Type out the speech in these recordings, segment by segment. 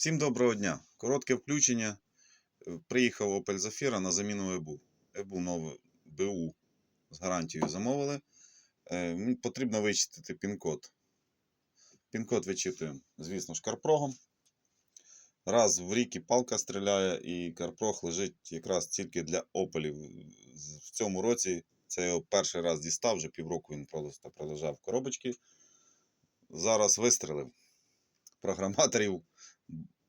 Всім доброго дня. Коротке включення. Е, Приїхав Opel Zafira на заміну ЕБУ. ЕБУ нове БУ з гарантією замовили. Е, Потрібно вичистити пін-код. Пін-код вичитуємо, звісно ж, карпрогом. Раз в рік і палка стріляє, і карпрог лежить якраз тільки для Опелів. В цьому році це його перший раз дістав, вже півроку він просто пролежав в коробочці. Зараз вистрелив. Програматорів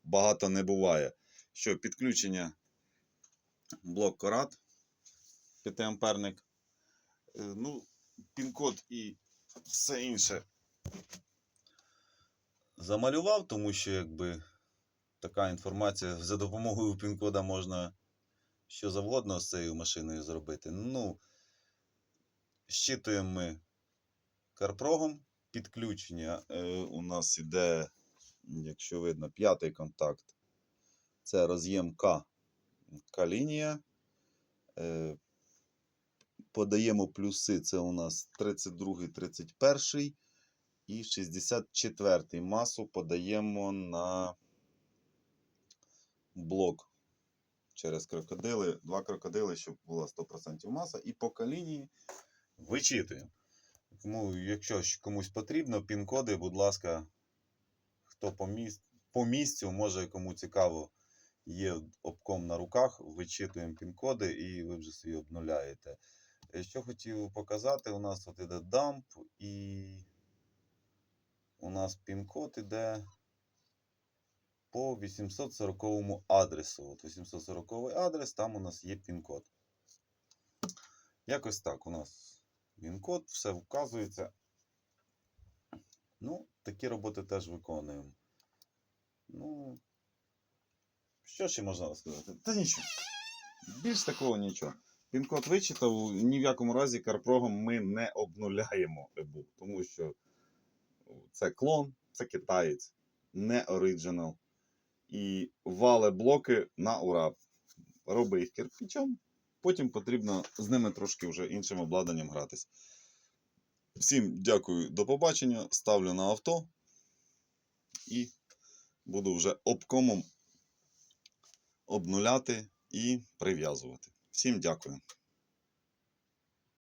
багато не буває. Що, підключення блок Корат 5 амперник. Е, Ну, пін-код і все інше замалював, тому що якби така інформація за допомогою пін-кода можна що завгодно з цією машиною зробити. Ну, щитуємо ми карпрогом. Підключення е, у нас іде, якщо видно, п'ятий контакт. Це роз'єм К. К-лінія. Е, подаємо плюси. Це у нас 32, 31 і 64 масу подаємо на блок через крокодили. Два крокодили, щоб була 100% маса. І по К-лінії вичитуємо. Тому, якщо комусь потрібно, пін-коди, будь ласка, хто по, міс... по місцю, може кому цікаво, є обком на руках, вичитуємо пін-коди і ви вже собі обнуляєте. Е, Що хотів показати, у нас тут іде дамп і у нас пін-код іде по 840 адресу. От 840 адрес, там у нас є пін-код. Якось так у нас він-код, все вказується. Ну, такі роботи теж виконуємо. Ну, що ще можна сказати? Та нічого. Більш такого нічого. Пін-код вичитав, ні в якому разі карпрогом ми не обнуляємо ЕБУ, тому що це клон, це китаєць, не оригінал. І вале блоки на ура. Робить їх кирпичом, потім потрібно з ними трошки вже іншим обладнанням гратись. Всім дякую, до побачення. Ставлю на авто і буду вже обкомом обнуляти і прив'язувати. Всім дякую.